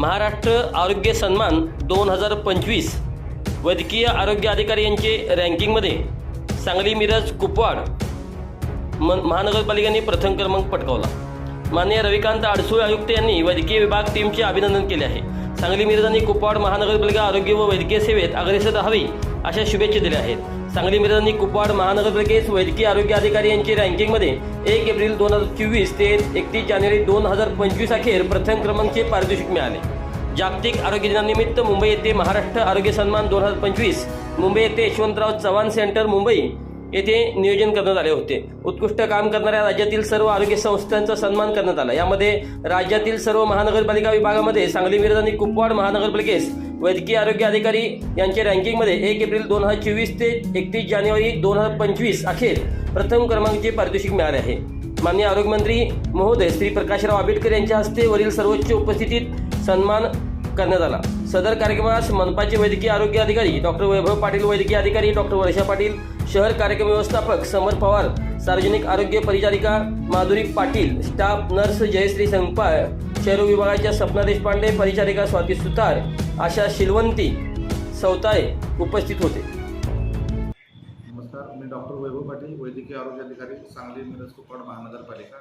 महाराष्ट्र आरोग्य सन्मान दोन हजार पंचवीस. वैद्यकीय आरोग्य अधिकारी यांचे रँकिंगमध्ये सांगली मिरज कुपवाड म महानगरपालिकेने प्रथम क्रमांक पटकावला. माननीय रविकांत आडसूळ आयुक्त यांनी वैद्यकीय विभाग टीमचे अभिनंदन केले आहे. सांगली मिरज आणि कुपवाड महानगरपालिका आरोग्य व वैद्यकीय सेवेत अग्रेसर राहावी अशा शुभेच्छा दिल्या आहेत. सांगली मित्रांनी कुपवाड महानगरपालिकेस वैद्यकीय आरोग्य अधिकारी यांची रँकिंगमध्ये एक एप्रिल दोन हजार चोवीस ते एकतीस जानेवारी दोन हजार पंचवीस अखेर प्रथम क्रमांकचे पारितोषिक मिळाले. जागतिक आरोग्य दिनानिमित्त मुंबई येथे महाराष्ट्र आरोग्य सन्मान दोन हजार पंचवीस मुंबई येथे यशवंतराव चव्हाण सेंटर मुंबई येथे नियोजन करण्यात आले होते. उत्कृष्ट काम करणाऱ्या राज्यातील सर्व आरोग्य संस्थांचा सन्मान करण्यात आला. यामध्ये राज्यातील सर्व महानगरपालिका विभागामध्ये सांगली मिरज आणि कुपवाड महानगरपालिकेस वैद्यकीय आरोग्य अधिकारी यांच्या रँकिंगमध्ये एक एप्रिल दोन हजार चोवीस ते एकतीस जानेवारी दोन हजार पंचवीस अखेर प्रथम क्रमांकाचे पारितोषिक मिळाले आहे. माननीय आरोग्यमंत्री महोदय श्री प्रकाशराव आंबेडकर यांच्या हस्ते वरील सर्वोच्च उपस्थितीत सन्मान करण्यात आला. सदर कार्यक्रमास मनपाचे वैद्यकीय आरोग्य अधिकारी डॉक्टर वैभव पाटील वैद्यकीय अधिकारी डॉक्टर वर्षा पाटील शहर कार्यक्रम व्यवस्थापक समर पवार सार्वजनिक आरोग्य परिचारिका माधुरी पाटील स्टाफ नर्स जयश्री संगपाळ शहर विभागाच्या सपना देशपांडे परिचारिका स्वाती सुतार आशा शिलवंती सौताळे उपस्थित होते. नमस्कार मी डॉक्टर वैभव पाटील वैद्यकीय आरोग्य अधिकारी सांगली मिरज कोकण महानगरपालिका.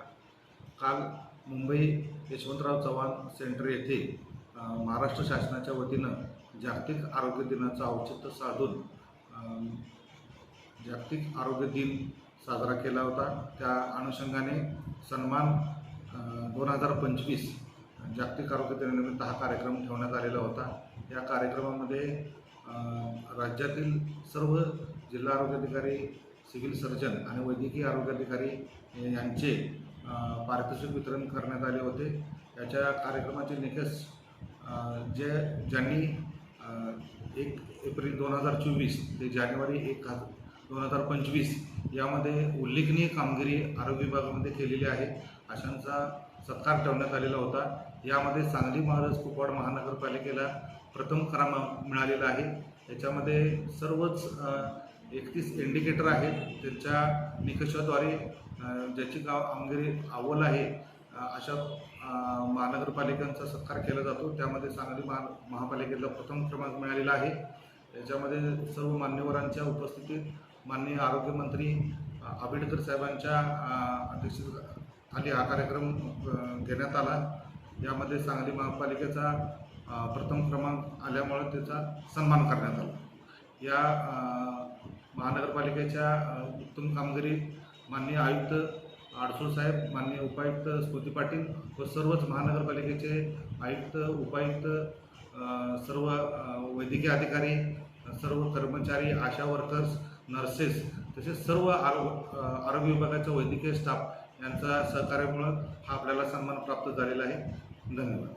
काल मुंबई यशवंतराव चव्हाण सेंटर येथे महाराष्ट्र शासनाच्या वतीनं जागतिक आरोग्य दिनाचं औचित्य साधून जागतिक आरोग्य दिन साजरा केला होता. त्या अनुषंगाने सन्मान दोन हजार पंचवीस जागतिक आरोग्य दिनानिमित्त हा कार्यक्रम ठेवण्यात आलेला होता. या कार्यक्रमामध्ये राज्यातील सर्व जिल्हा आरोग्य अधिकारी सिव्हिल सर्जन आणि वैद्यकीय आरोग्य अधिकारी यांचे पारितोषिक वितरण करण्यात आले होते. याच्या कार्यक्रमाचे निकष जे ज्यांनी एक एप्रिल दोन हजार चोवीस ते जानेवारी एक हजार दोन हजार पंचवीस यामध्ये उल्लेखनीय कामगिरी आरोग्य विभागामध्ये केलेली आहे. अशांचा सत्कार ठेवण्यात आलेला होता. यामध्ये सांगली महाराज कुपवाड महानगरपालिकेला प्रथम क्रमांक मिळालेला आहे. याच्यामध्ये सर्वच एकतीस इंडिकेटर आहेत. त्यांच्या निकषाद्वारे ज्याची गाव कामगिरी अव्वल आहे अशा महानगरपालिकांचा सत्कार केला जातो. त्यामध्ये सांगली महा महापालिकेला प्रथम क्रमांक मिळालेला आहे. याच्यामध्ये सर्व मान्यवरांच्या उपस्थितीत माननीय आरोग्यमंत्री आंबेडकर साहेबांच्या अध्यक्षतेखाली हा कार्यक्रम घेण्यात आला. यामध्ये सांगली महापालिकेचा प्रथम क्रमांक आल्यामुळे त्याचा सन्मान करण्यात आला. या महानगरपालिकेच्या उत्तम कामगिरी माननीय आयुक्त आडसूळ साहेब माननीय उपायुक्त स्मृती पाटील व सर्वच महानगरपालिकेचे आयुक्त उपायुक्त सर्व वैद्यकीय अधिकारी सर्व कर्मचारी आशा वर्कर्स नर्सेस तसेच सर्व आरो आरोग्य विभागाचा वैद्यकीय स्टाफ यांचा सहकार्यामुळं हा आपल्याला सन्मान प्राप्त झालेला आहे. धन्यवाद.